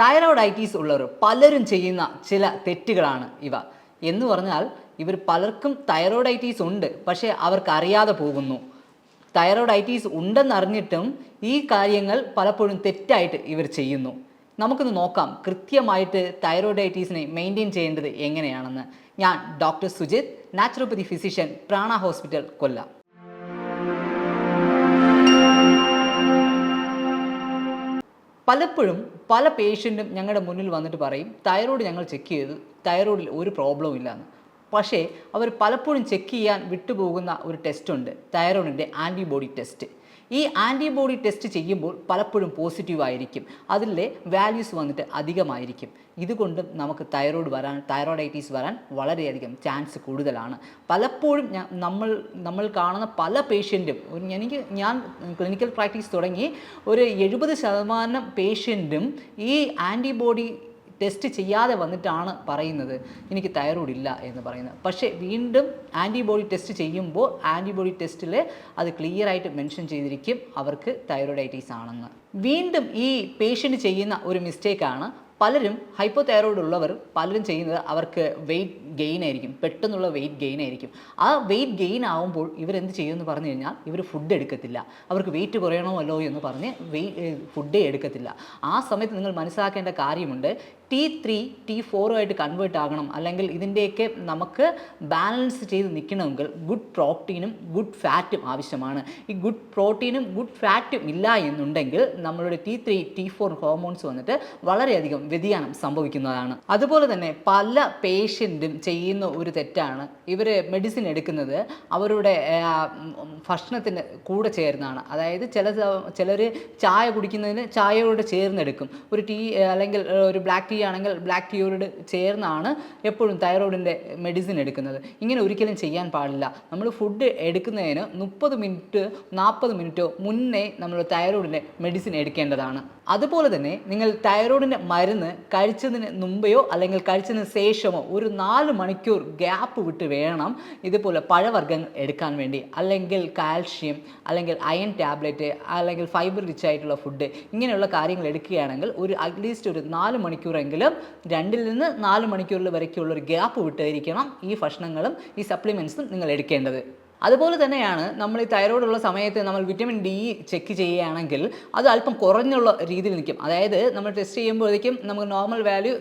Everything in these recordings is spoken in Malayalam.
തൈറോയിഡൈറ്റീസ് ഉള്ളവർ പലരും ചെയ്യുന്ന ചില തെറ്റുകളാണ് ഇവ. എന്ന് പറഞ്ഞാൽ ഇവർ പലർക്കും തൈറോയിഡൈറ്റീസ് ഉണ്ട് പക്ഷേ അവർക്ക് അറിയാതെ പോകുന്നു തൈറോയിഡൈറ്റീസ് ഉണ്ടെന്നറിഞ്ഞിട്ടും ഈ കാര്യങ്ങൾ പലപ്പോഴും തെറ്റായിട്ട് ഇവർ ചെയ്യുന്നു. നമുക്കൊന്ന് നോക്കാം. കൃത്യമായിട്ട് തൈറോയിഡൈറ്റീസിനെ മെയിന്റെയിൻ ചെയ്യേണ്ടത് എങ്ങനെയാണെന്ന്. ഞാൻ doctor Sujith naturopathy physician Prana hospital Kollam. പലപ്പോഴും പല പേഷ്യന്റും ഞങ്ങളുടെ മുന്നിൽ വന്നിട്ട് പറയും തൈറോയ്ഡ് ഞങ്ങൾ ചെക്ക് ചെയ്തു തൈറോയ്ഡിൽ ഒരു പ്രോബ്ലവും ഇല്ലയെന്ന് പക്ഷേ അവർ പലപ്പോഴും ചെക്ക് ചെയ്യാൻ വിട്ടുപോകുന്ന ഒരു ടെസ്റ്റ് ഉണ്ട് തൈറോയിഡിന്റെ ആന്റിബോഡി ടെസ്റ്റ് ഈ ആന്റിബോഡി ടെസ്റ്റ് ചെയ്യുമ്പോൾ പലപ്പോഴും പോസിറ്റീവ് ആയിരിക്കും. അതിലെ വാല്യൂസ് വന്നിട്ട് അധികമായിരിക്കും. ഇതുകൊണ്ടും നമുക്ക് തൈറോയ്ഡ് വരാൻ തൈറോയിഡൈറ്റീസ് വരാൻ വളരെയധികം ചാൻസ് കൂടുതലാണ്. പലപ്പോഴും നമ്മൾ നമ്മൾ കാണുന്ന പല പേഷ്യന്റും എനിക്ക് ഞാൻ ക്ലിനിക്കൽ പ്രാക്ടീസ് തുടങ്ങി ഒരു എഴുപത് ശതമാനം പേഷ്യന്റും ഈ ആന്റിബോഡി ടെസ്റ്റ് ചെയ്യാതെ വന്നിട്ടാണ് പറയുന്നത്. എനിക്ക് തൈറോയ്ഡ് ഇല്ല എന്ന് പറയുന്നത്. പക്ഷേ വീണ്ടും ആന്റിബോഡി ടെസ്റ്റ് ചെയ്യുമ്പോൾ ആന്റിബോഡി ടെസ്റ്റിൽ അത് ക്ലിയർ ആയിട്ട് മെൻഷൻ ചെയ്തിരിക്കും അവർക്ക് തൈറോയിഡൈറ്റീസ് ആണെന്ന്. വീണ്ടും ഈ പേഷ്യന്റ് ചെയ്യുന്ന ഒരു മിസ്റ്റേക്കാണ് പലരും ഹൈപ്പോ തൈറോയ്ഡ് ഉള്ളവർ പലരും ചെയ്യുന്നത് അവർക്ക് വെയിറ്റ് ഗെയിൻ ആയിരിക്കും. പെട്ടെന്നുള്ള വെയിറ്റ് ഗെയിൻ ആയിരിക്കും. ആ വെയിറ്റ് ഗെയിൻ ആവുമ്പോൾ ഇവരെന്ത് ചെയ്യുമെന്ന് പറഞ്ഞു കഴിഞ്ഞാൽ ഇവർ ഫുഡ് എടുക്കത്തില്ല. അവർക്ക് വെയിറ്റ് കുറയണമല്ലോ എന്ന് പറഞ്ഞ് വെയ് ഫുഡേ എടുക്കത്തില്ല. ആ സമയത്ത് നിങ്ങൾ മനസ്സിലാക്കേണ്ട കാര്യമുണ്ട്. ടി ത്രീ ടി ഫോറുമായിട്ട് കൺവേർട്ട് ആകണം. അല്ലെങ്കിൽ ഇതിന്റെയൊക്കെ നമുക്ക് ബാലൻസ് ചെയ്ത് നിൽക്കണമെങ്കിൽ ഗുഡ് പ്രോട്ടീനും ഗുഡ് ഫാറ്റും ആവശ്യമാണ്. ഈ ഗുഡ് പ്രോട്ടീനും ഗുഡ് ഫാറ്റും ഇല്ല എന്നുണ്ടെങ്കിൽ നമ്മളുടെ T three T four hormones വന്നിട്ട് വളരെയധികം വ്യതിയാനം സംഭവിക്കുന്നതാണ്. അതുപോലെ തന്നെ പല പേഷ്യന്റും ചെയ്യുന്ന ഒരു തെറ്റാണ്. ഇവർ മെഡിസിൻ എടുക്കുന്നത് അവരുടെ ഭക്ഷണത്തിന് കൂടെ ചേർന്നാണ്. അതായത് ചില ചിലർ ചായ കുടിക്കുന്നതിന് ചായയോട് ചേർന്നെടുക്കും. ഒരു ടീ അല്ലെങ്കിൽ ഒരു ബ്ലാക്ക് ടീ ആണെങ്കിൽ ബ്ലാക്ക് ടീയോട് ചേർന്നാണ് എപ്പോഴും തൈറോയിഡിന്റെ മെഡിസിൻ എടുക്കുന്നത്. ഇങ്ങനെ ഒരിക്കലും ചെയ്യാൻ പാടില്ല. നമ്മൾ ഫുഡ് എടുക്കുന്നതിന് മുപ്പത് മിനിറ്റ് നാൽപ്പത് മിനിറ്റോ മുന്നേ നമ്മൾ തൈറോയിഡിന്റെ മെഡിസിൻ എടുക്കേണ്ടതാണ്. അതുപോലെ തന്നെ നിങ്ങൾ തൈറോയിഡിന്റെ മരുന്ന് കഴിച്ചതിന് മുമ്പെയോ അല്ലെങ്കിൽ കഴിച്ചതിന് ശേഷമോ ഒരു നാല് മണിക്കൂർ ഗ്യാപ്പ് വിട്ട് വേണം ഇതുപോലെ പഴവർഗങ്ങൾ എടുക്കാൻ വേണ്ടി. അല്ലെങ്കിൽ കാൽഷ്യം അല്ലെങ്കിൽ അയൺ ടാബ്ലറ്റ് അല്ലെങ്കിൽ ഫൈബർ റിച്ച് ആയിട്ടുള്ള ഫുഡ് ഇങ്ങനെയുള്ള കാര്യങ്ങൾ എടുക്കുകയാണെങ്കിൽ ഒരു അറ്റ്ലീസ്റ്റ് ഒരു നാല് മണിക്കൂറെങ്കിലും രണ്ടിൽ നിന്ന് നാല് മണിക്കൂറിൽ വരയ്ക്കുള്ള ഒരു ഗ്യാപ്പ് വിട്ടായിരിക്കണം ഈ ഭക്ഷണങ്ങളും ഈ സപ്ലിമെന്റ്സും നിങ്ങൾ എടുക്കേണ്ടത്. അതുപോലെ തന്നെയാണ് നമ്മൾ ഈ തൈറോയ്ഡ് ഉള്ള സമയത്ത് നമ്മൾ വിറ്റമിൻ ഡി ചെക്ക് ചെയ്യുകയാണെങ്കിൽ അത് അല്പം കുറഞ്ഞുള്ള രീതിയിൽ നിൽക്കും. അതായത് നമ്മൾ ടെസ്റ്റ് ചെയ്യുമ്പോഴേക്കും നമുക്ക് നോർമൽ വാല്യൂ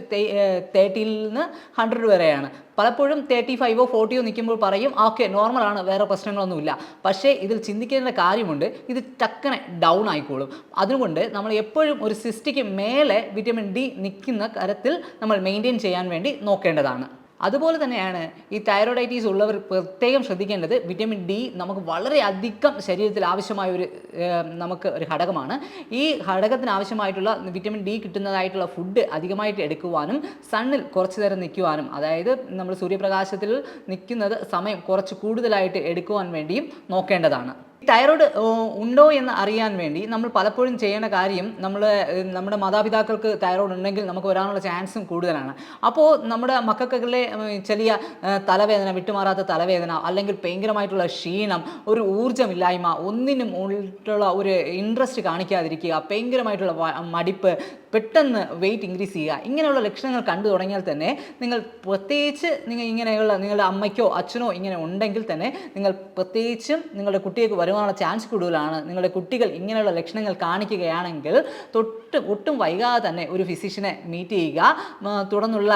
തേർട്ടിയിൽ നിന്ന് ഹൺഡ്രഡ് വരെയാണ്. പലപ്പോഴും തേർട്ടി ഫൈവോ ഫോർട്ടിയോ നിൽക്കുമ്പോൾ പറയും ഓക്കെ നോർമലാണ് വേറെ പ്രശ്നങ്ങളൊന്നുമില്ല പക്ഷേ ഇതിൽ ചിന്തിക്കേണ്ട കാര്യമുണ്ട് ഇത് ടക്കനെ ഡൗൺ ആയിക്കോളും. അതുകൊണ്ട് നമ്മൾ എപ്പോഴും ഒരു സിസ്റ്റിക്ക് മേലെ വിറ്റമിൻ ഡി നിൽക്കുന്ന തരത്തിൽ നമ്മൾ മെയിന്റെയിൻ ചെയ്യാൻ വേണ്ടി നോക്കേണ്ടതാണ്. അതുപോലെ തന്നെയാണ് ഈ തൈറോയിഡൈറ്റീസ് ഉള്ളവർ പ്രത്യേകം ശ്രദ്ധിക്കേണ്ടത് വിറ്റമിൻ ഡി നമുക്ക് വളരെയധികം ശരീരത്തിൽ ആവശ്യമായ ഒരു നമുക്ക് ഒരു ഘടകമാണ്. ഈ ഘടകത്തിന് ആവശ്യമായിട്ടുള്ള വിറ്റമിൻ ഡി കിട്ടുന്നതായിട്ടുള്ള ഫുഡ് അധികമായിട്ട് എടുക്കുവാനും സണ്ണിൽ കുറച്ച് നേരം നിൽക്കുവാനും അതായത് നമ്മൾ സൂര്യപ്രകാശത്തിൽ നിൽക്കുന്നത് സമയം കുറച്ച് കൂടുതലായിട്ട് എടുക്കുവാൻ വേണ്ടിയും നോക്കേണ്ടതാണ്. തൈറോയ്ഡ് ഉണ്ടോ എന്ന് അറിയാൻ വേണ്ടി നമ്മൾ പലപ്പോഴും ചെയ്യേണ്ട കാര്യം നമ്മൾ നമ്മുടെ മാതാപിതാക്കൾക്ക് തൈറോയ്ഡ് ഉണ്ടെങ്കിൽ നമുക്ക് വരാനുള്ള ചാൻസും കൂടുതലാണ്. അപ്പോൾ നമ്മുടെ മക്കൾക്കുള്ള ചെറിയ തലവേദന വിട്ടുമാറാത്ത തലവേദന അല്ലെങ്കിൽ ഭയങ്കരമായിട്ടുള്ള ക്ഷീണം ഒരു ഊർജമില്ലായ്മ ഒന്നിനും ഉള്ള ഒരു ഇൻട്രസ്റ്റ് കാണിക്കാതിരിക്കുക ഭയങ്കരമായിട്ടുള്ള മടിപ്പ് പെട്ടെന്ന് വെയിറ്റ് ഇൻക്രീസ് ചെയ്യുക ഇങ്ങനെയുള്ള ലക്ഷണങ്ങൾ കണ്ടു തുടങ്ങിയാൽ തന്നെ നിങ്ങൾ പ്രത്യേകിച്ച് നിങ്ങൾ ഇങ്ങനെയുള്ള നിങ്ങളുടെ അമ്മയ്ക്കോ അച്ഛനോ ഇങ്ങനെ ഉണ്ടെങ്കിൽ തന്നെ നിങ്ങൾ പ്രത്യേകിച്ചും നിങ്ങളുടെ കുട്ടിക്ക് വരുവാനുള്ള ചാൻസ് കൂടുതലാണ്. നിങ്ങളുടെ കുട്ടികൾ ഇങ്ങനെയുള്ള ലക്ഷണങ്ങൾ കാണിക്കുകയാണെങ്കിൽ തൊട്ട് ഒട്ടും വൈകാതെ തന്നെ ഒരു ഫിസിഷ്യനെ മീറ്റ് ചെയ്യുക. തുടർന്നുള്ള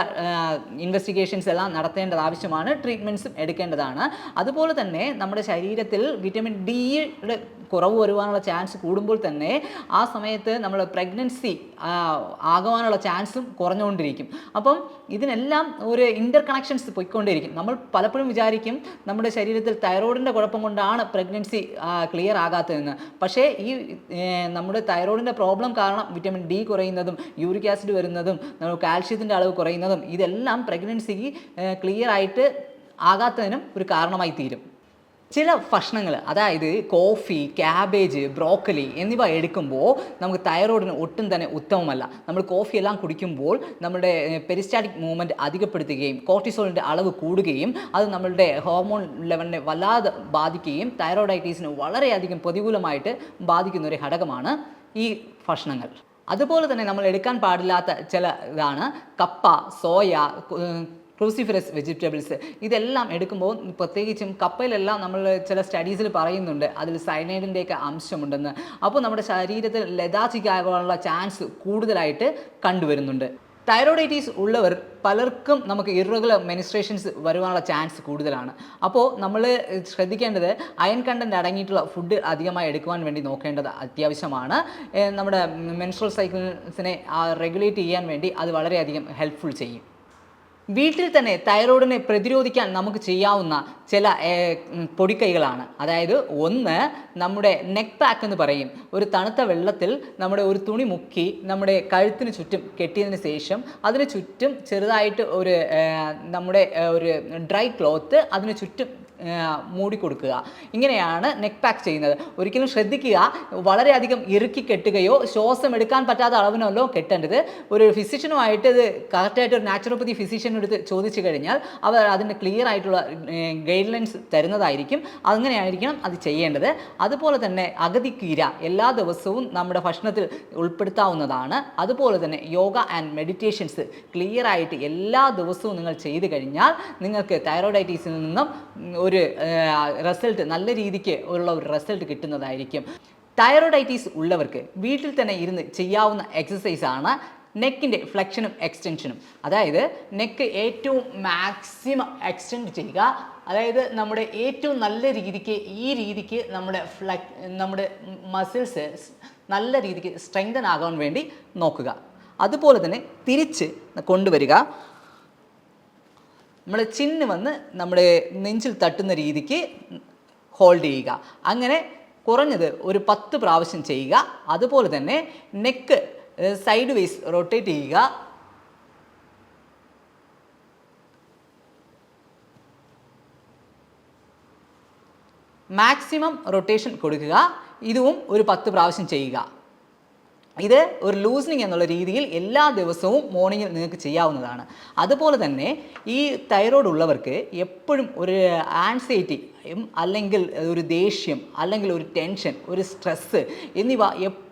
ഇൻവെസ്റ്റിഗേഷൻസ് എല്ലാം നടത്തേണ്ടത് ആവശ്യമാണ്. ട്രീറ്റ്മെന്റ്സും എടുക്കേണ്ടതാണ്. അതുപോലെ തന്നെ നമ്മുടെ ശരീരത്തിൽ വിറ്റമിൻ ഡിയുടെ കുറവ് വരുവാനുള്ള ചാൻസ് കൂടുമ്പോൾ തന്നെ ആ സമയത്ത് നമ്മൾ പ്രഗ്നൻസി ആകുവാനുള്ള ചാൻസും കുറഞ്ഞുകൊണ്ടിരിക്കും. അപ്പം ഇതിനെല്ലാം ഒരു ഇന്റർ കണക്ഷൻസ് പോയിക്കൊണ്ടിരിക്കും. നമ്മൾ പലപ്പോഴും വിചാരിക്കും നമ്മുടെ ശരീരത്തിൽ തൈറോയിഡിന്റെ കുഴപ്പം കൊണ്ടാണ് പ്രഗ്നൻസി ക്ലിയർ ആകാത്തതെന്ന്. പക്ഷേ ഈ നമ്മുടെ തൈറോയിഡിന്റെ പ്രോബ്ലം കാരണം വിറ്റമിൻ ഡി കുറയുന്നതും യൂറിക് ആസിഡ് വരുന്നതും കാൽഷ്യത്തിന്റെ അളവ് കുറയുന്നതും ഇതെല്ലാം പ്രഗ്നൻസിക്ക് ക്ലിയർ ആയിട്ട് ആകാത്തതിനും ഒരു കാരണമായി തീരും. ചില ഭക്ഷണങ്ങൾ അതായത് കോഫി ക്യാബേജ് ബ്രോക്കലി എന്നിവ എടുക്കുമ്പോൾ നമുക്ക് തൈറോയിഡിന് ഒട്ടും തന്നെ ഉത്തമമല്ല. നമ്മൾ കോഫി എല്ലാം കുടിക്കുമ്പോൾ നമ്മുടെ പെരിസ്റ്റാറ്റിക് മൂവ്മെന്റ് അധികപ്പെടുത്തുകയും കോർട്ടിസോളിന്റെ അളവ് കൂടുകയും അത് നമ്മളുടെ ഹോർമോൺ ലെവലിനെ വല്ലാതെ ബാധിക്കുകയും തൈറോയിഡൈറ്റീസിന് വളരെയധികം പ്രതികൂലമായിട്ട് ബാധിക്കുന്ന ഒരു ഘടകമാണ് ഈ ഭക്ഷണങ്ങൾ. അതുപോലെ തന്നെ നമ്മൾ എടുക്കാൻ പാടില്ലാത്ത ചില ഇതാണ് കപ്പ സോയ ക്രൂസിഫറസ് വെജിറ്റബിൾസ് ഇതെല്ലാം എടുക്കുമ്പോൾ പ്രത്യേകിച്ചും കപ്പയിലെല്ലാം നമ്മൾ ചില സ്റ്റഡീസിൽ പറയുന്നുണ്ട്. അതിൽ സൈനൈഡിന്റെയൊക്കെ അംശമുണ്ടെന്ന്. അപ്പോൾ നമ്മുടെ ശരീരത്തിൽ ലതാചിക്കാനുള്ള ചാൻസ് കൂടുതലായിട്ട് കണ്ടുവരുന്നുണ്ട്. തൈറോയിഡൈറ്റീസ് ഉള്ളവർ പലർക്കും നമുക്ക് ഇറഗുലർ മെനിസ്ട്രേഷൻസ് വരുവാനുള്ള ചാൻസ് കൂടുതലാണ്. അപ്പോൾ നമ്മൾ ശ്രദ്ധിക്കേണ്ടത് അയൺ കണ്ടന്റ് അടങ്ങിയിട്ടുള്ള ഫുഡ് അധികമായി എടുക്കുവാൻ വേണ്ടി നോക്കേണ്ടത് അത്യാവശ്യമാണ്. നമ്മുടെ മെൻസ്ട്രൽ സൈക്കിൾസിനെ റെഗുലേറ്റ് ചെയ്യാൻ വേണ്ടി അത് വളരെയധികം ഹെൽപ്ഫുൾ ചെയ്യും. വീട്ടിൽ തന്നെ തൈറോയിഡിനെ പ്രതിരോധിക്കാൻ നമുക്ക് ചെയ്യാവുന്ന ചില പൊടിക്കൈകളാണ്. അതായത് ഒന്ന് നമ്മുടെ നെക്ക് പാക്ക് എന്ന് പറയും. ഒരു തണുത്ത വെള്ളത്തിൽ നമ്മുടെ ഒരു തുണി മുക്കി നമ്മുടെ കഴുത്തിന് ചുറ്റും കെട്ടിയതിന് ശേഷം അതിന് ചുറ്റും ചെറുതായിട്ട് ഒരു നമ്മുടെ ഒരു ഡ്രൈ ക്ലോത്ത് അതിന് ചുറ്റും മൂടിക്കൊടുക്കുക. ഇങ്ങനെയാണ് നെക്ക് പാക്ക് ചെയ്യുന്നത്. ഒരിക്കലും ശ്രദ്ധിക്കുക വളരെയധികം ഇറുക്കി കെട്ടുകയോ ശ്വാസം എടുക്കാൻ പറ്റാത്ത അളവിനല്ലോ കെട്ടേണ്ടത് ഒരു ഫിസിഷ്യനുമായിട്ട് ഇത് കറക്റ്റായിട്ട് ഒരു നാച്ചുറോപ്പതി ഫിസിഷ്യനെടുത്ത് ചോദിച്ചു കഴിഞ്ഞാൽ അവർ അതിന് ക്ലിയർ ആയിട്ടുള്ള ഗൈഡ് ലൈൻസ് തരുന്നതായിരിക്കും. അങ്ങനെയായിരിക്കണം അത് ചെയ്യേണ്ടത്. അതുപോലെ തന്നെ അഗതിക്കീര എല്ലാ ദിവസവും നമ്മുടെ ഭക്ഷണത്തിൽ ഉൾപ്പെടുത്താവുന്നതാണ്. അതുപോലെ തന്നെ യോഗ ആൻഡ് മെഡിറ്റേഷൻസ് ക്ലിയർ ആയിട്ട് എല്ലാ ദിവസവും നിങ്ങൾ ചെയ്തു കഴിഞ്ഞാൽ നിങ്ങൾക്ക് തൈറോയിഡൈറ്റീസിൽ നിന്നും ഉം, ഒരു റിസൾട്ട് നല്ല രീതിക്ക് ഉള്ള ഒരു റിസൾട്ട് കിട്ടുന്നതായിരിക്കും. തൈറോയിഡൈറ്റീസ് ഉള്ളവർക്ക് വീട്ടിൽ തന്നെ ഇരുന്ന് ചെയ്യാവുന്ന എക്സസൈസാണ് നെക്കിന്റെ ഫ്ലെക്ഷനും എക്സ്റ്റൻഷനും അതായത് നെക്ക് ഏറ്റവും മാക്സിമം എക്സ്റ്റെൻഡ് ചെയ്യുക. അതായത് നമ്മുടെ ഏറ്റവും നല്ല രീതിക്ക് ഈ രീതിക്ക് നമ്മുടെ ഫ്ലക് നമ്മുടെ മസിൽസ് നല്ല രീതിക്ക് സ്ട്രെങ്തൻ ആകാൻ വേണ്ടി നോക്കുക. അതുപോലെ തന്നെ തിരിച്ച് കൊണ്ടുവരിക. നമ്മുടെ ചിന്ന് വന്ന് നമ്മുടെ നെഞ്ചിൽ തട്ടുന്ന രീതിക്ക് ഹോൾഡ് ചെയ്യുക. അങ്ങനെ കുറഞ്ഞത് ഒരു പത്ത് പ്രാവശ്യം ചെയ്യുക. അതുപോലെ തന്നെ നെക്ക് സൈഡ് വേസ് റൊട്ടേറ്റ് ചെയ്യുക. മാക്സിമം റൊട്ടേഷൻ കൊടുക്കുക. ഇതും ഒരു പത്ത് പ്രാവശ്യം ചെയ്യുക. ഇത് ഒരു ലൂസ്നിങ് എന്നുള്ള രീതിയിൽ എല്ലാ ദിവസവും മോർണിംഗിൽ നിങ്ങൾക്ക് ചെയ്യാവുന്നതാണ്. അതുപോലെ തന്നെ ഈ തൈറോയ്ഡ് ഉള്ളവർക്ക് എപ്പോഴും ഒരു ആൻസൈറ്റി അല്ലെങ്കിൽ ഒരു ദേഷ്യം അല്ലെങ്കിൽ ഒരു ടെൻഷൻ ഒരു സ്ട്രെസ്സ് എന്നിവ എപ്പോഴും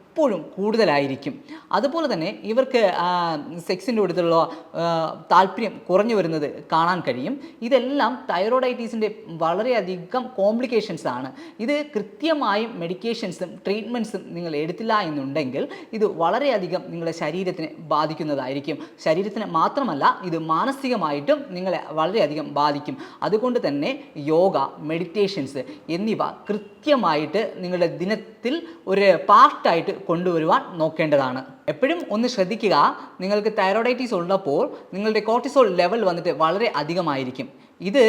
കൂടുതലായിരിക്കും. അതുപോലെ തന്നെ ഇവർക്ക് സെക്സിന്റെ അടുത്തുള്ള താല്പര്യം കുറഞ്ഞു വരുന്നത് കാണാൻ കഴിയും. ഇതെല്ലാം തൈറോയിഡൈറ്റീസിന്റെ വളരെയധികം കോംപ്ലിക്കേഷൻസ് ആണ്. ഇത് കൃത്യമായും മെഡിക്കേഷൻസും ട്രീറ്റ്മെന്റ്സും നിങ്ങൾ എടുത്തില്ല എന്നുണ്ടെങ്കിൽ ഇത് വളരെയധികം നിങ്ങളുടെ ശരീരത്തിനെ ബാധിക്കുന്നതായിരിക്കും. ശരീരത്തിന് മാത്രമല്ല ഇത് മാനസികമായിട്ടും നിങ്ങളെ വളരെയധികം ബാധിക്കും. അതുകൊണ്ട് തന്നെ യോഗ മെഡിറ്റേഷൻസ് എന്നിവ കൃത്യമായിട്ട് നിങ്ങളുടെ ദിനത്തിൽ ഒരു പാർട്ടായിട്ട് കൊണ്ടുവരുവാൻ നോക്കേണ്ടതാണ്. എപ്പോഴും ഒന്ന് ശ്രദ്ധിക്കുക നിങ്ങൾക്ക് തൈറോയിഡൈറ്റീസ് ഉള്ളപ്പോൾ നിങ്ങളുടെ കോർട്ടിസോൾ ലെവൽ വന്നിട്ട് വളരെ അധികമായിരിക്കും. ഇത്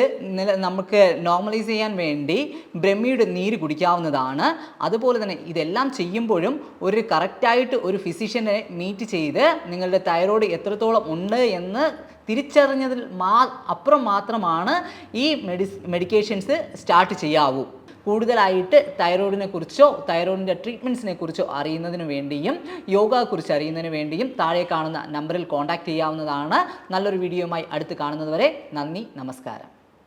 നമുക്ക് നോർമലൈസ് ചെയ്യാൻ വേണ്ടി ബ്രഹ്മിയുടെ നീര് കുടിക്കാവുന്നതാണ്. അതുപോലെ തന്നെ ഇതെല്ലാം ചെയ്യുമ്പോഴും ഒരു കറക്റ്റായിട്ട് ഒരു ഫിസിഷ്യനെ മീറ്റ് ചെയ്ത് നിങ്ങളുടെ തൈറോയ്ഡ് എത്രത്തോളം ഉണ്ട് എന്ന് തിരിച്ചറിഞ്ഞതിൽ മാ അപ്പുറം മാത്രമാണ് ഈ മെഡിസ് മെഡിക്കേഷൻസ് സ്റ്റാർട്ട് ചെയ്യാവൂ. കൂടുതലായിട്ട് തൈറോയിഡിനെ കുറിച്ചോ തൈറോയിഡിന്റെ ട്രീറ്റ്മെന്റ്സിനെ കുറിച്ചോ അറിയുന്നതിന് വേണ്ടിയും യോഗയെക്കുറിച്ച് അറിയുന്നതിന് വേണ്ടിയും താഴെ കാണുന്ന നമ്പറിൽ കോൺടാക്റ്റ് ചെയ്യാവുന്നതാണ്. നല്ലൊരു വീഡിയോയുമായി അടുത്ത് കാണുന്നതുവരെ നന്ദി നമസ്കാരം.